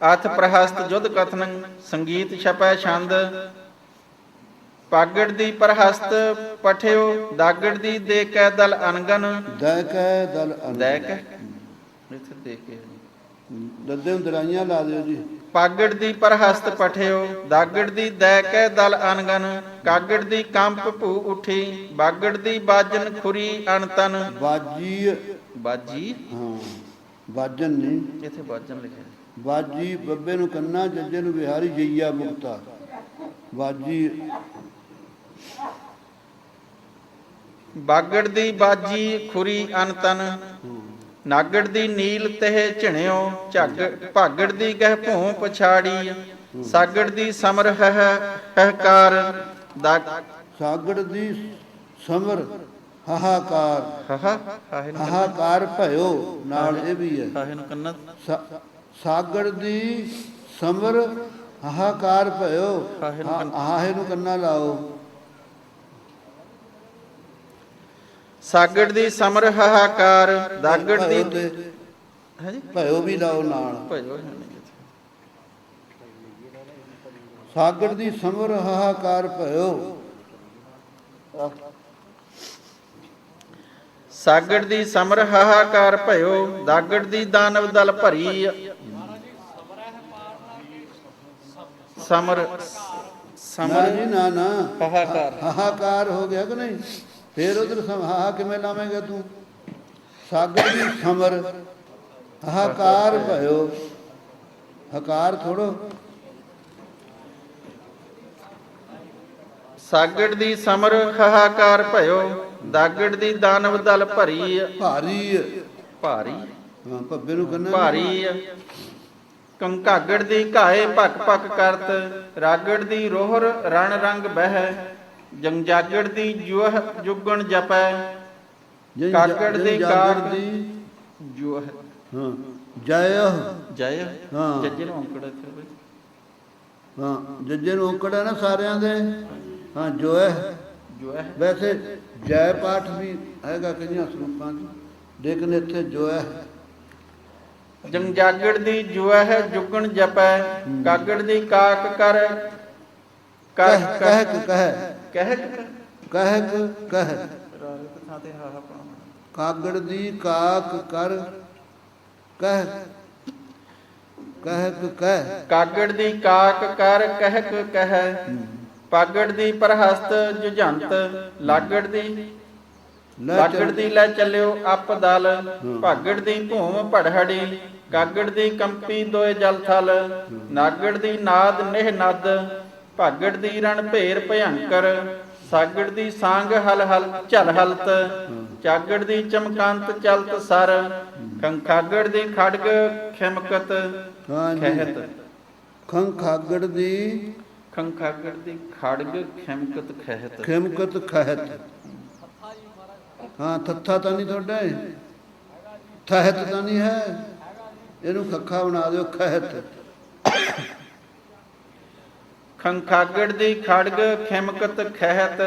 ਅਥ ਪ੍ਰਹਸਤ ਜੁਧ ਕਥਨ ਸੰਗੀਤ ਛਪੈ ਛੰਦ। ਪਾਗੜ ਦੀ ਪ੍ਰਹਸਤ ਪਠਿਓ ਦਾਗੜ ਦੀ ਦੇ ਕੈ ਦਲ ਅਨਗਨ। ਦੈ ਕੈ ਦਲ ਅਨ ਦੇ ਕੈ ਇੱਥੇ ਦੇ ਕੇ ਦੱਦੇ ਦਰਾਈਆਂ ਲਾ ਦਿਓ ਜੀ। ਪਾਗੜ ਦੀ ਪ੍ਰਹਸਤ ਪਠਿਓ ਦਾਗੜ ਦੀ ਦੈ ਕੈ ਦਲ ਅਨਗਨ। ਕਾਗੜ ਦੀ ਕੰਪ ਭੂ ਉਠੀ ਬਾਗੜ ਦੀ ਬਾਜਨ ਖੁਰੀ ਅਨਤਨ ਬਾਜੀ ਬਾਜੀ? ਹਾਂ ਬਾਜਨ ਨਹੀਂ ਇੱਥੇ ਬਾਜਨ ਲਿਖਿਆ। ਬਾਜੀ ਬੱਬੇ ਨੂੰ ਕੰਨਾ ਜੱਜੇ ਨੂੰ ਬਿਹਾਰੀ ਜਈਆ ਮੁਕਤਾ। ਬਾਜੀ ਬਾਗੜ ਦੀ ਬਾਜੀ ਖੁਰੀ ਅਨਤਨ ਨਾਗੜ ਦੀ ਨੀਲ ਤਹ ਝਿਣਿਓ ਝੱਗ ਭਾਗੜ ਦੀ ਗਹਿ ਭੂੰ ਪਛਾੜੀ ਸਾਗੜ ਦੀ ਸਮਰ ਹੈ ਹਹਕਾਰ ਦਾਗ ਸਾਗੜ ਦੀ ਸਮਰ ਹਾਹਾਕਾਰ। ਹਾਹਾਕਾਰ ਭਇਓ ਨਾਲ ਇਹ ਵੀ ਹੈ। ਹਾਹੇ ਨੂੰ ਕੰਨਾ। ਸਾ- ਸਾਗੜ ਦੀ ਸਮਰ ਹਾਹਾਕਾਰ ਭਇਓ। ਹਾਹੇ ਨੂੰ ਕੰਨ- ਲਾਓ। ਸਾਗੜ ਦੀ ਸਮਰ ਹਾਹਾਕਾਰ ਦਾਗੜ ਦੀ ਭਇਓ ਤੇ ਹੈ ਜੀ? ਭਇਓ ਵੀ ਲਾਓ ਨਾਲ। ਸਾਗੜ ਦੀ ਸਮਰ ਹਾਹਾਕਾਰ ਭਇਓ। ਸਾਗੜ ਦੀ ਸਮਰ ਹਾਹਾਕਾਰ ਭਇਓ ਦਾਗੜ ਦੀ ਦਾਨਵ ਦਲ ਭਰੀ ਸਮਰ ਨਾ ਸਮਰ ਜੀ ਨਾ ਨਾ। ਹਾਹਾਕਾਰ। ਹਾਹਾਕਾਰ ਹੋ ਗਿਆ ਕਿ ਨਹੀਂ? ਫੇਰ ਉਧਰ ਹਾਹਾ ਕਿਵੇਂ ਲਾਵੇਂਗਾ ਤੂੰ? ਸਾਗਰ ਦੀ ਸਮਰ। ਹਾਹਾਕਾਰ ਭਇਓ। ਹਕਾਰ ਥੋੜੋ ਸਾਗੜ ਦੀ ਸਮਰ ਹਾਹਾਕਾਰ ਭਇਓ। ਦਾਗੜ ਦੀ ਦਾਨਵ ਦਲ ਭਰੀ ਭਾਰੀ ਭਾਰੀ। ਹਾਂ ਭੱਬੇ ਨੂੰ ਕੰਨਾ ਭਾਰੀ ਕੰਕਾਗੜ ਦੀ ਘਾਏ ਭਕ ਭਕ ਕਰਤ ਰਾਗੜ ਦੀ ਰੋਹਰ ਰਣ ਰੰਗ ਬਹਿ ਜੰਜਾਗੜ ਦੀ ਜੁਹ ਜੁਗਣ ਜਪੈ ਕਾਗੜ ਦੀ ਜਾਗੜ ਕਾਗ- ਦੀ ਜੁਹ ਹਾਂ ਜੈ ਜੈ ਹਾਂ। ਜੱਜੇ ਨੂੰ ਅੰਕੜ ਇੱਥੇ ਬਈ। ਹਾਂ ਜੱਜੇ ਨੂੰ ਔਕੜ ਹੈ ਨਾ ਸਾਰਿਆਂ ਦੇ। ਹਾਂ ਜੋ ਹੈ ਜੁਹ ਵੈਸੇ ਜੈ ਪਾਠ ਵੀ ਹੈਗਾ ਕਈਆਂ ਸਰੂਪਾਂ 'ਚ। ਲੇਕਿਨ ਇੱਥੇ ਜੋ ਹੈ ਜੰਜਾਗੜ ਦੀ ਜੁਹ ਜੁਗਣ ਜਪੈ ਕਾਗੜ ਦੀ ਕਾਕ ਕਰ ਕਹਿ ਕਹਿ। ਕਹਿ। ਕਹਿ ਕਹਿ ਕਹਿ ਕਾਗੜ ਦੀ ਕਾਕ ਕਰ ਕਹਿ। ਕਹਿ ਕਹਿ। ਕਾਗੜ ਦੀ ਕਾਕ ਕਰ ਕਹਿ ਕਹਿ। ਪਾਗੜ ਦੀ ਪ੍ਰਹਸਤ ਜੁਝੰਤ। ਲਾਗੜ ਦੀ ਲਾਗੜ ਦੀ ਲੈ ਚੱਲਿਓ ਅਪ ਦਲ ਭਾਗੜ ਦੀ ਭੂਮ ਪੜਹੜੀ ਕਾਗੜ ਦੀ ਕੰਪੀ ਦੋਏ ਜਲ ਥਲ ਨਾਗੜ ਦੀ ਨਾਦ ਨਿਹ ਨਦ ਭਾਗੜ ਦੀ ਰਣ ਭੇਰ ਭਯੰਕਰ ਸਾਗੜ ਦੀ ਸਾੰਗ ਹਲ ਹਲ ਝਲ ਹਲਤ ਚਾਗੜ ਦੀ ਚਮਕੰਤ ਚਲਤ ਸਰ ਕੰਖਾਗੜ ਦੀ ਖੜਗ ਖਿਮਕਤ ਖਹਿਤ। ਖੰ ਖਾਗੜ ਦੀ ਖੰਖਾਗੜ ਦੀ ਖੜਗ ਖਿਮਕਤ ਖਹਿਤ। ਖਿਮਕਤ ਖਹਿਤ। ਹਾਂ ਥੱਥਾ ਤਾਂ ਨਹੀਂ ਤੁਹਾਡਾ? ਥਹਿਤ ਤਾਂ ਨਹੀਂ ਹੈ। ਇਹਨੂੰ ਖੱਖਾ ਬਣਾ ਦਿਓ ਖਹਿਤ। ਖੰਖਾਗੜ ਦੀ ਖੜਗ ਖਿਮਕਤ ਖਹਿਤ।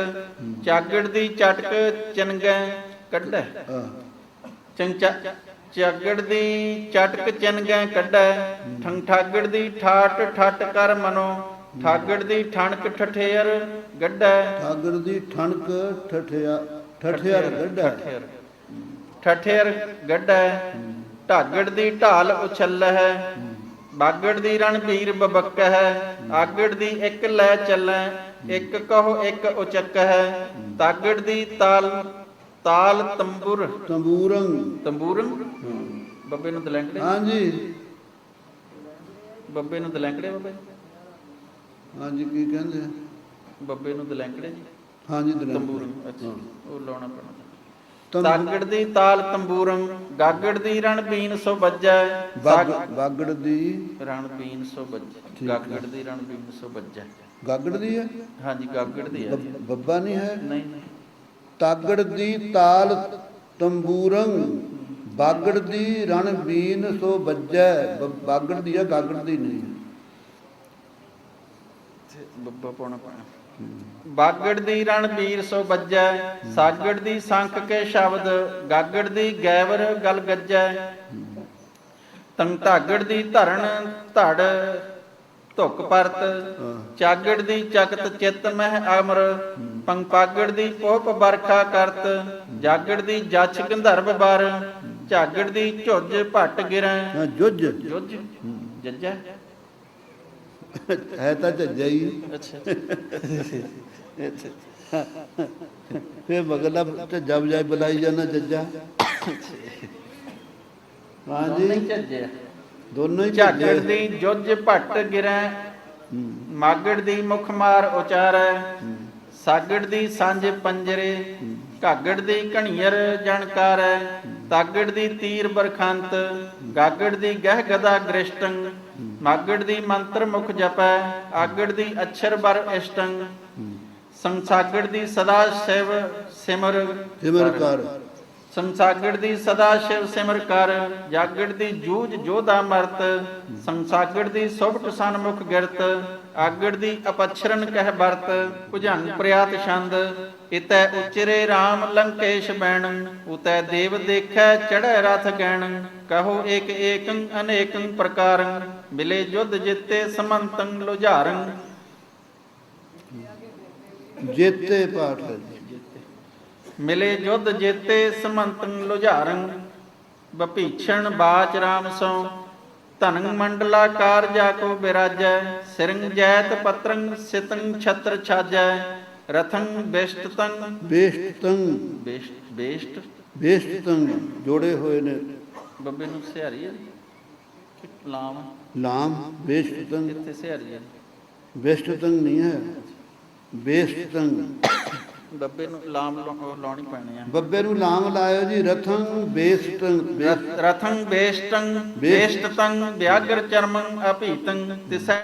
ਚਾਗੜ ਦੀ ਚਟਕ ਚਨਗੈ ਕੱਢੈ। ਚੰਚਾ ਚਾਗੜ ਦੀ ਚਟਕ ਚਨਗੈ ਕੱਢੈ। ਠੰਠਾਗੜ ਦੀ ਠਾਟ ਠੱਟ ਕਰ ਮਨੋ। ਠਾਗੜ ਦੀ ਠਣਕ ਠਠੇਰ ਗੱਡੈ। ਠਾਗੜ ਦੀ ਠਣਕ ਠਠਿਆ ਠਠਿਆਰ ਗੱਡਾ। ਠਠੇਰ ਠਠੇਰ ਗੱਡੈ ਢਾਗੜ ਦੀ ਢਾਲ ਉਛਲ ਹੈ ਬਾਗੜ ਦੀ ਰਣਬੀਰ ਬਬਕ ਹੈ ਆਗੜ ਦੀ ਇੱਕ ਲੈ ਚੱਲੈ ਇੱਕ ਕਹੋ ਇੱਕ ਉਚਕ ਹੈ ਤਾਗੜ ਦੀ ਤਾਲ ਤਾਲ ਤੰਬੁਰ। ਤੰਬੂਰੰ। ਤੰਬੂਰਨ ਬੱਬੇ ਨੂੰ ਦਲੈਂਕੜੇ। ਹਾਂਜੀ। ਬੱਬੇ ਨੂੰ ਦਲੈਂਕੜੇ ਬੱਬੇ? ਹਾਂਜੀ ਕੀ ਕਹਿੰਦੇ? ਬੱਬੇ ਨੂੰ ਦਲੈਂਕੜੇ ਜੀ। ਹਾਂਜੀ ਤੰਬੂਰਨ ਅੱਛਾ। ਉਹ ਲਾਉਣਾ ਪੈਣਾ। ਤਾਗੜ ਦੀ ਤਾਲ ਤੰਬੂਰਨ ਗਾਗੜ ਦੀ ਰਣਬੀਨ ਸੋ ਵੱਜੈ। ਬਾਗ ਬਾਗੜ ਦੀ ਰਣਬੀਨ ਸੋ ਵੱਜੈ। ਗਾਗੜ ਦੀ ਰਣਬੀਨ ਸੋ ਵੱਜੈ। ਗਾਗੜ ਦੀ ਹੈ? ਹਾਂਜੀ ਗਾਗੜ ਦੀ ਹੈ। ਬੱਬਾ ਨਹੀਂ ਹੈ? ਨਹੀਂ ਨਹੀਂ। ਤਾਗੜ ਦੀ ਤਾਲ ਤੰਬੂਰੰ ਬਾਗੜ ਦੀ ਰਣ ਬੀਨ ਸੋ ਵੱਜੈ। ਬਾਗੜ ਦੀ ਹੈ ਗਾਗੜ ਦੀ ਨਹੀਂ ਬੱਬਾ ਪਾਉਣਾ ਪੈਣਾ। ਬਾਗੜ ਦੀ ਰਣਬੀਰ ਸੋ ਵੱਜੈ ਸਾਗੜ ਦੀ ਸੰਖ ਕੇ ਸ਼ਬਦ ਗਾਗੜ ਦੀ ਗੈਵਰ ਗਲ ਗੱਜੈ। ਤੰ ਧਾਗੜ ਦੀ ਧਰਨ ਧੜ ਧੁਕ ਪਰਤ ਚਾਗੜ ਦੀ ਚਕਤ ਚਿਤ ਮਹਿ ਅਮਰ ਪੰਪਾਗੜ ਦੀ ਪੋਪ ਬਰਖਾ ਕਰਤ ਜਾਗੜ ਦੀ ਜਛ ਗੰਧਰਵ ਬਰ ਝਾਗੜ ਦੀ ਝੁੱਜ ਭੱਟ ਗਿਰੈ। ਜੁੱਜ ਜੁੱਜ ਜੱਜਾ ਹੈ ਤਾਂ ਝੱਜਾ ਹੀ। ਅੱਛਾ। ਫੇ ਮਗਲਾ ਝੱਜਾ ਬਜਾਏ ਬੁਲਾਈ ਜਾਣਾ ਜੱਜਾ ਹਾਂਜੀ ਨਹੀਂ ਝੱਜਿਆ ਦੋਨੋਂ ਹੀ ਝੱਜੇ ਦੀ ਜੁੱਜ ਭੱਟ ਗਿਰੈ ਮਾਗੜ ਦੀ ਮੁਖ ਮਾਰ ਉਚਾਰੈ ਸਾਗੜ ਦੀ ਸਾਂਝ ਪੰਜਰੇ ਘਾਗੜ ਦੀ ਘਣੀਰ ਜਣਕਾਰੈ ਤਾਗੜ ਦੀ ਤੀਰ ਬਰਖੰਤ, ਗਾਗੜ ਦੀ ਗਹਿ ਗਦਾ ਗ੍ਰਿਸ਼ਟੰ, ਮਾਗੜ ਦੀ ਮੰਤਰ ਮੁਖ ਜਪੈ, ਆਗੜ ਦੀ ਅਛਰ ਬਰ ਇਸ਼ਟੰ। ਸੰਸਾਗੜ ਦੀ ਸਦਾ ਸਿਵ ਸਿਮਰ ਸਿਮਰ ਕਰ। ਸੰਸਾਗੜ ਦੀ ਸਦਾ ਸ਼ਿਵ ਸਿਮਰ ਕਰ, ਜਾਗੜ ਦੀ ਜੂਝ ਜੋਧਾ ਮਰਤ, ਸੰਸਾਗੜ ਦੀ ਸੁਭਟ ਸਨਮੁਖ ਗਿਰਤ, ਆਗੜ ਦੀ ਅਪਛਰਨ ਕਹਿ ਵਰਤ, ਭੁਜੰਗ ਪ੍ਰਿਆਤ ਛੰਦ, ਇਤੈ ਉਚਰੇ RAM ਲੰਕੇਸ਼ ਬੈਣ, ਉਤੈ ਦੇਵ ਦੇਖੈ ਚੜ੍ਹੈ ਰਥ ਗੈਣ, ਕਹੋ ਏਕ ਏਕੰ ਅਨੇਕੰ ਪ੍ਰਕਾਰੰ, ਮਿਲੇ ਯੁੱਧ ਜਿੱਤੇ ਸਮੰਤੰ ਲੁਝਾਰੰ। ਜੇਤੇ ਪਾਠ ਮਿਲੇ ਜੁਧ ਜੇਤੇ ਸਮੰਤੰ ਲੁਝਾਰੰ ਬਭੀਛਣ ਬਾਚ ਰਾਮ ਸੋ ਧਨੰ ਮੰਡਲਾਕਾਰ ਜਾ ਕੋ ਬਿਰਾਜੈ ਸਿਰੰਗ ਜੈਤ ਪਤਰੰ ਸਿਤੰ ਛਤਰ ਛਾਜੈ ਰਥੰ ਬਿਸ਼ਟਤੰ। ਬੇਸ਼ਤੰ ਬਿਸ਼ਟ ਬਿਸ਼ਟ। ਬੇਸ਼ਤੰ ਜੋੜੇ ਹੋਏ ਨੇ। ਬੱਬੇ ਨੂੰ ਸਿਹਾਰੀ ਹੈ ਲਾਮ। ਲਾਮ ਬੇਸ਼ਤੰ ਕਿੱਥੇ ਸਿਹਾਰੀ ਹੈ ਬੇਸ਼ਤੰ ਨਹੀਂ ਹੈ। ਬੱਬੇ ਨੂੰ ਲਾਮ ਲਾਉਣੀ ਪੈਣੀ ਆ। ਬੱਬੇ ਨੂੰ ਲਾਮ ਲਾਇਓ ਜੀ ਰਥੰ ਬੇਸ਼ਤੰ ਬੇ- ਰਥੰ ਬੇਸ਼ਟੰ ਬੇਸ਼ਟਤੰ ਵਿਆਗਰ ਚਰਮੰ ਅਭੀਤੰ ਤਿਸੈ